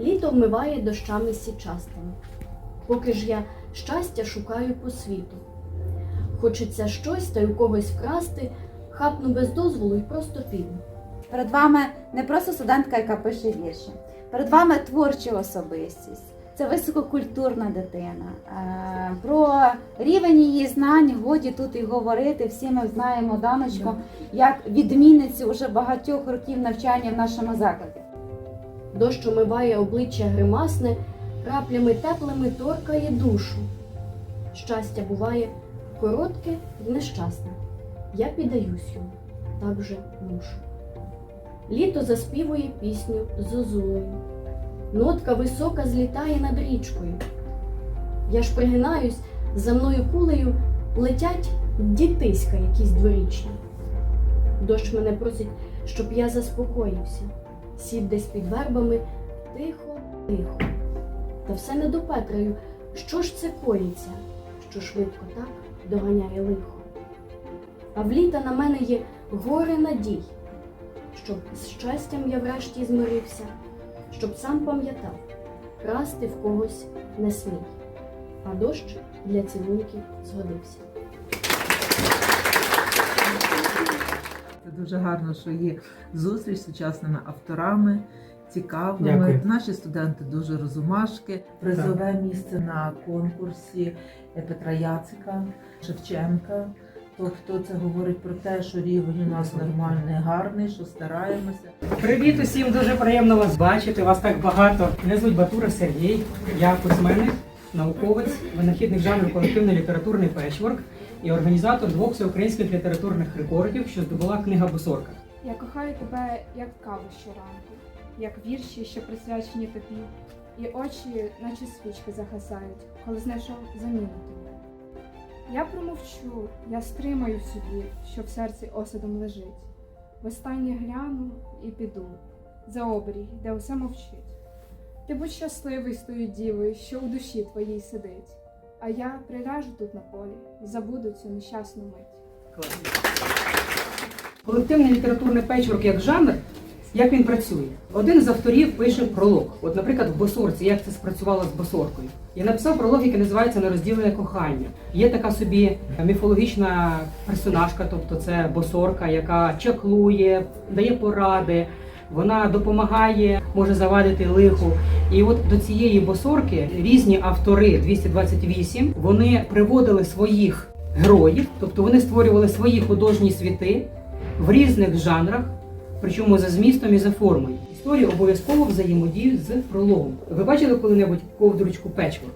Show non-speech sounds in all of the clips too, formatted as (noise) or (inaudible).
Літо вмиває дощами січастими. Поки ж я щастя шукаю по світу. Хочеться щось та й у когось вкрасти, хапну без дозволу і просто піду. Перед вами не просто студентка, яка пише вірші. Перед вами творча особистість. Це висококультурна дитина. Е, Про рівень її знань годі тут і говорити. Всі ми знаємо Даночку як відмінницю вже багатьох років навчання в нашому закладі. Дощ омиває обличчя гримасне, краплями теплими торкає душу. Щастя буває коротке і нещасне. Я піддаюсь йому, так же мушу. Літо заспівує пісню зозулею. Нотка висока злітає над річкою. Я ж пригинаюсь, за мною кулею летять дітиська якісь дворічні. Дощ мене просить, щоб я заспокоївся, сів десь під вербами тихо, тихо. Та все не допетраю, що ж це коїться, що швидко так доганяє лихо. А в літа на мене є горе надій, щоб з щастям я врешті змирився, щоб сам пам'ятав, красти в когось не смій, а дощ для цілунків згодився. Дуже гарно, що є зустріч з сучасними авторами, цікавими. Дякую. Наші студенти дуже розумашки. Призове місце на конкурсі Петра Яцика, Шевченка. Тобто це говорить про те, що рівень у нас нормальний, гарний, що стараємося. Привіт усім, дуже приємно вас бачити. Вас так багато. Мене звуть Батура Сергій. Я письменник, науковець, винахідник жанру колективний літературний печворк і організатор двох всеукраїнських літературних рекордів, що здобула книга Босорка. Я кохаю тебе як каву щоранку, як вірші, що присвячені тобі, і очі, наче свічки загасають, коли знайшов заміну тобі. Я промовчу, я стримаю собі, що в серці осадом лежить. Востаннє гляну і піду за обрій, де усе мовчить. Ти будь щасливий з тою дівою, що у душі твоїй сидить, а я приляжу тут на полі і забуду цю нещасну мить. Колективний літературний печворк як жанр, як він працює? Один з авторів пише пролог. От, наприклад, в Босорці, як це спрацювало з Босоркою. Я написав пролог, який називається Нерозділене кохання. Є така собі міфологічна персонажка, тобто це босорка, яка чаклує, дає поради. Вона допомагає, може завадити лиху. І от до цієї босорки різні автори 228 вони приводили своїх героїв, тобто вони створювали свої художні світи в різних жанрах, причому за змістом і за формою. Історія обов'язково взаємодіють з прологом. Ви бачили коли-небудь ковдручку печворк?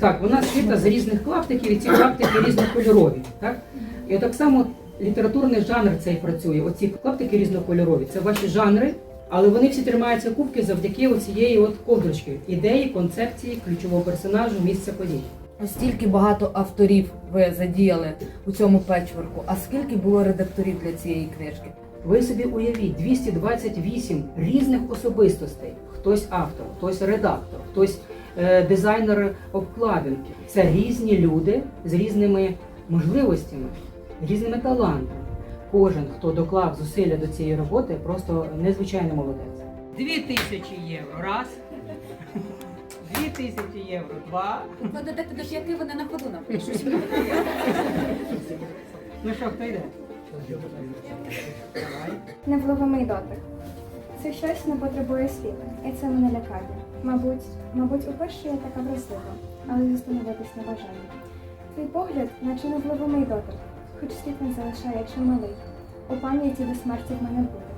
Так, вона шита з різних клаптиків, і ці клаптики різнокольорові. Так? І так само літературний жанр цей працює. Оці клаптики різнокольорові. Це ваші жанри, але вони всі тримаються кубки завдяки оцієї от ковдручки. Ідеї, концепції, ключового персонажу, місця подій. Стільки багато авторів ви задіяли у цьому печворку. А скільки було редакторів для цієї книжки? Ви собі уявіть 228 різних особистостей. Хтось автор, хтось редактор, хтось е, дизайнер обкладинки. Це різні люди з різними можливостями, різними талантами. Кожен, хто доклав зусилля до цієї роботи, просто незвичайний молодець. Дві тисячі євро. Раз. Дві тисячі євро. Два. Ну, додати до які вони на ходу напишуть. Ну що, хто йде? Давай. Невловимий дотик. Це щось не потребує світла, і це мене лякає. Мабуть, мабуть, уперше я така вразлива, але застановитись не бажаю. Твій погляд, наче невловимий дотик, хоч світ він залишає чималий. У пам'яті до смерті в мене буде.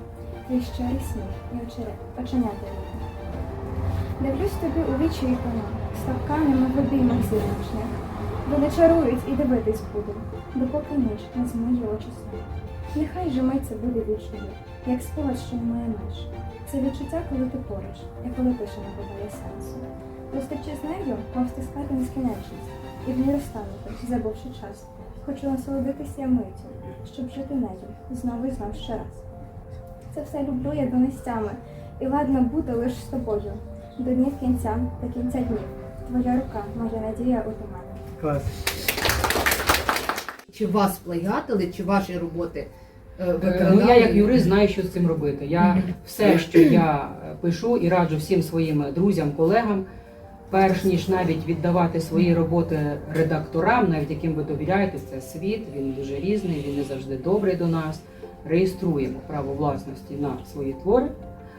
Твій щирий сміх і очере, оченята мої. Дивлюсь тобі у вічі і пона, ставками в обіймах зірничних. Вони чарують і дивитись буду, допоки ніч не змиє очі сну. Нехай же мить буде вічною, як спогад, що не має меж. Це відчуття, коли ти поруч, і коли тиша набуває сенсу. Зустрічі з нею, мав стискати нескінченність, і в ній розтанути, забувши час. Хочу насолодитися миттю, щоб жити нею, знову і знов ще раз. Це все люблю я донестями, і ладно бути лиш з тобою. До днів кінця та кінця днів. Твоя рука, моя надія у тумані. Клас. Чи вас плагіатили, чи ваші роботи Е, Е. Ну, я як юрист знаю, що з цим робити. Я (clears throat) все, що я е, пишу і раджу всім своїм друзям, колегам, перш ніж навіть віддавати свої роботи редакторам, навіть яким ви довіряєте, це світ, він дуже різний, він не завжди добрий до нас. Реєструємо право власності на свої твори,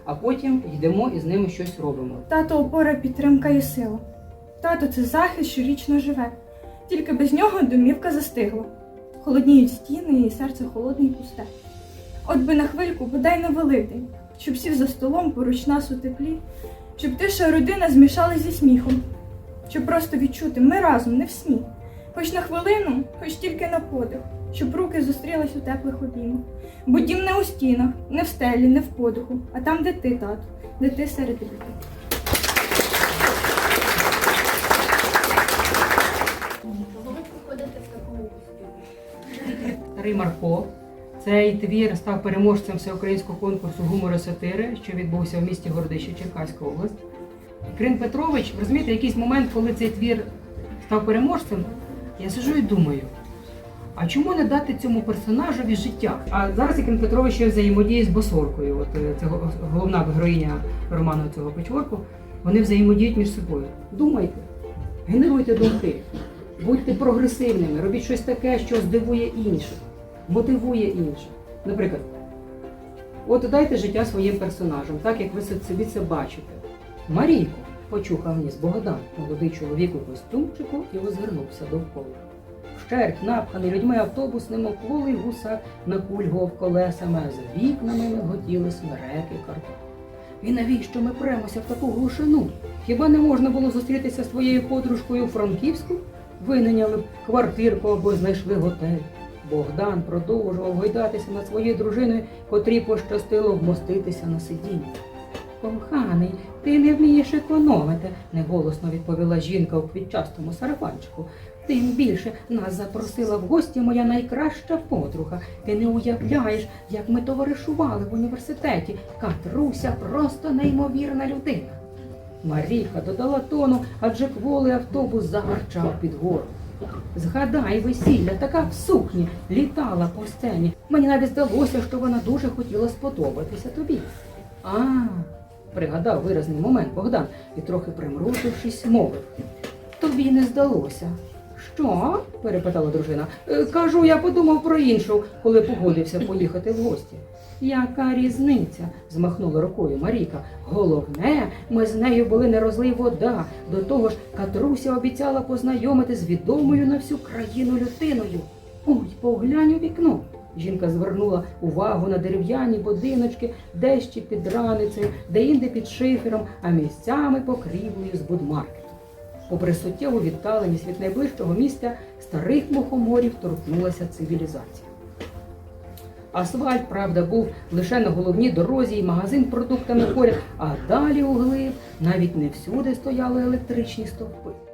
а потім йдемо і з ними щось робимо. Тато опора, підтримка і сила. Тато це захист, що вічно живе. Тільки без нього домівка застигла. Холодніють стіни і серце холодне і пусте. От би на хвильку, бодай на великдень, щоб сів за столом поруч нас у теплі, щоб тиша родина змішалась зі сміхом, щоб просто відчути ми разом, не в сні. Хоч на хвилину, хоч тільки на подих, щоб руки зустрілись у теплих обіймах. Бо дім не у стінах, не в стелі, не в подиху, а там, де ти, тату, де ти серед людей. Чого Цей твір став переможцем всеукраїнського конкурсу гумору сатири, що відбувся в місті Городище, Черкаська область. Крин Петрович, розумієте, якийсь момент, коли цей твір став переможцем, я сиджу і думаю, а чому не дати цьому персонажеві життя? А зараз Крин Петрович ще взаємодіє з Босоркою. От це головна героїня роману цього печворку. Вони взаємодіють між собою. Думайте, генеруйте думки, будьте прогресивними, робіть щось таке, що здивує інших мотивує інших. Наприклад, от дайте життя своїм персонажам, так як ви собі це бачите. Марійко почухав ніс Богдан, молодий чоловік у костюмчику, і озирнувся довкола. Вщерть напханий людьми автобусним окволий гусак накульгував колесами, а за вікнами миготіли смереки картоплі. І навіщо ми премося в таку глушину? Хіба не можна було зустрітися з твоєю подружкою у Франківську? Винайняли б квартирку або знайшли готель. Богдан продовжував гойдатися над своєю дружиною, котрій пощастило вмоститися на сидінні. Коханий, ти не вмієш економити, неголосно відповіла жінка у квітчастому сарафанчику. Тим більше нас запросила в гості моя найкраща подруга. Ти не уявляєш, як ми товаришували в університеті. Катруся просто неймовірна людина. Маріка додала тону, адже кволий автобус загарчав під гору. Згадай весілля, така в сукні літала по сцені. Мені навіть здалося, що вона дуже хотіла сподобатися тобі. А, пригадав виразний момент Богдан і трохи примружившись, мовив. Тобі не здалося. Що? перепитала дружина. «Е, Кажу, я подумав про іншу, коли погодився поїхати в гості. Яка різниця? змахнула рукою Маріка. Головне, ми з нею були не розлий вода. До того ж, Катруся обіцяла познайомити з відомою на всю країну людиною. Ой, поглянь у вікно. Жінка звернула увагу на дерев'яні будиночки, дещо під раницею, де-інде під шифером, а місцями покрівлею з будмаркету. Попри суттєву віддаленість від найближчого місця, старих мухоморів торкнулася цивілізація. Асфальт, правда, був лише на головній дорозі і магазин продуктами поряд, а далі углиб навіть не всюди стояли електричні стовпи.